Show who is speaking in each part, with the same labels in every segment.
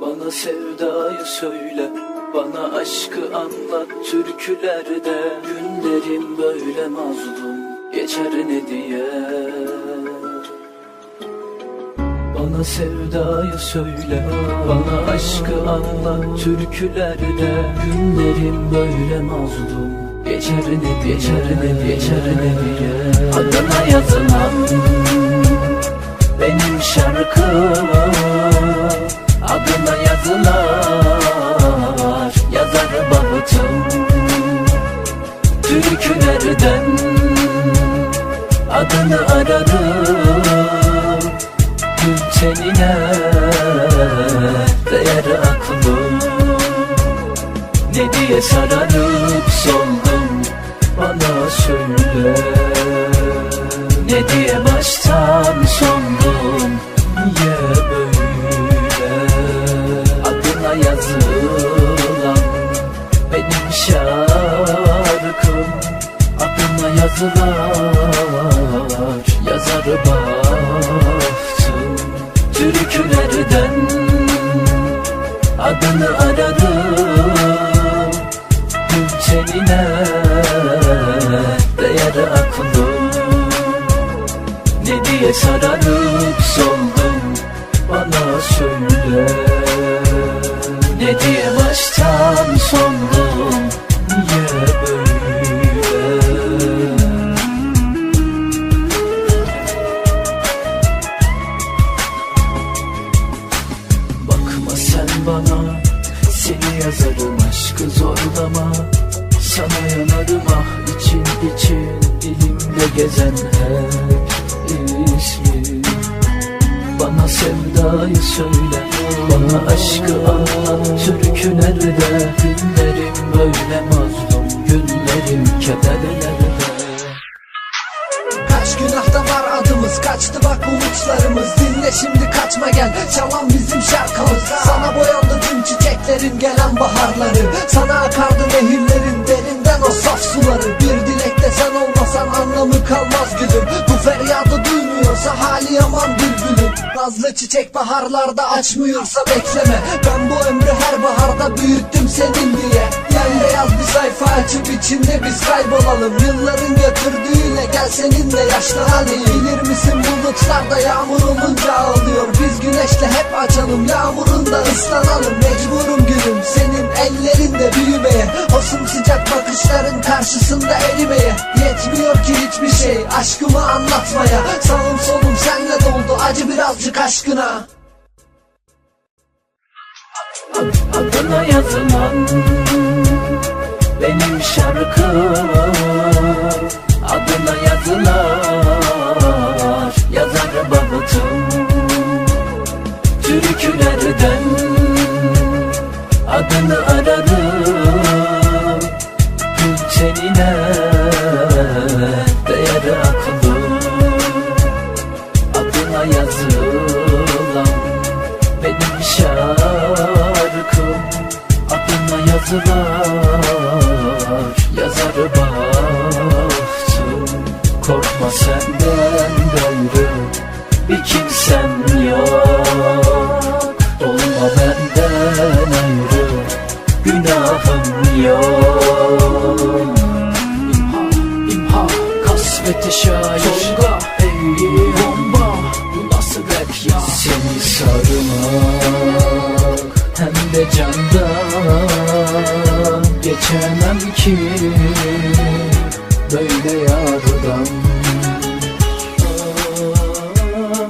Speaker 1: Bana sevdayı söyle Bana aşkı anlat türkülerde. Günlerim böyle mazlum Geçer ne diye. Bana sevdayı söyle Bana aşkı anlat türkülerde. Günlerim böyle mazlum Geçer ne diye. Geçer ne diye Geçer ne diye. Adına yazılan benim şarkım Adını aradım. Tenine Değer aklım Ne diye sararıp soldum Bana söyle Ne diye baştan sondum Niye Tenine Değer aklım Ne diye sararıp soldum Bana söyle. Ne diye baştan sondum Niye böyle? Bakma sen bana Seni yazarım aşkı zorlama Sana yanarım ah için için Dilimde gezen hep ismi. Bana sevdayı söyle Bana aşkı anlat. Türkülerde Günlerim böyle mazlum Günlerim kederlerde.
Speaker 2: Kaç günahta var adımız Kaçtı bak umutlarımız. Dinle şimdi kaçma gel Çalan bizim şarkımız. Sana boyandı tüm çiçeklerin gelen baharları Sana akardı nehirlerin suları Bir dilekte sen olmasan anlamı kalmaz gülüm. Bu feryadı duymuyorsa hali yaman bülbülüm. Nazlı çiçek baharlarda açmıyorsa bekleme. Ben bu ömrü her baharda büyüttüm senin diye. Bembeyaz bir sayfa açıp içinde biz kaybolalım. Yılların götürdüğüyle gel seninle yaşlanalım Bilir misin bulutlarda yağmur olunca ağlıyor. Biz güneşle hep açalım yağmurunda ıslanalım. Mecburum gülüm senin ellerinde büyümeye O sımsıcak bakışların karşısında erimeye Yetmiyor ki hiçbir şey. Aşkımı anlatmaya Sağım solum senle doldu acı birazcık aşkına.
Speaker 1: Adına yazılan benim şarkım. Adına yazılar Yok İmha, imha, kasvete şair Tonga, ey bomba Bu nasıl rap ya Seni sarmak Hem de candan Geçemem ki Böyle yardan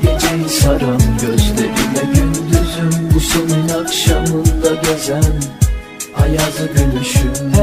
Speaker 1: Geceyi saran gözlerime gündüzüm Bu senin akşamında gezen düşünme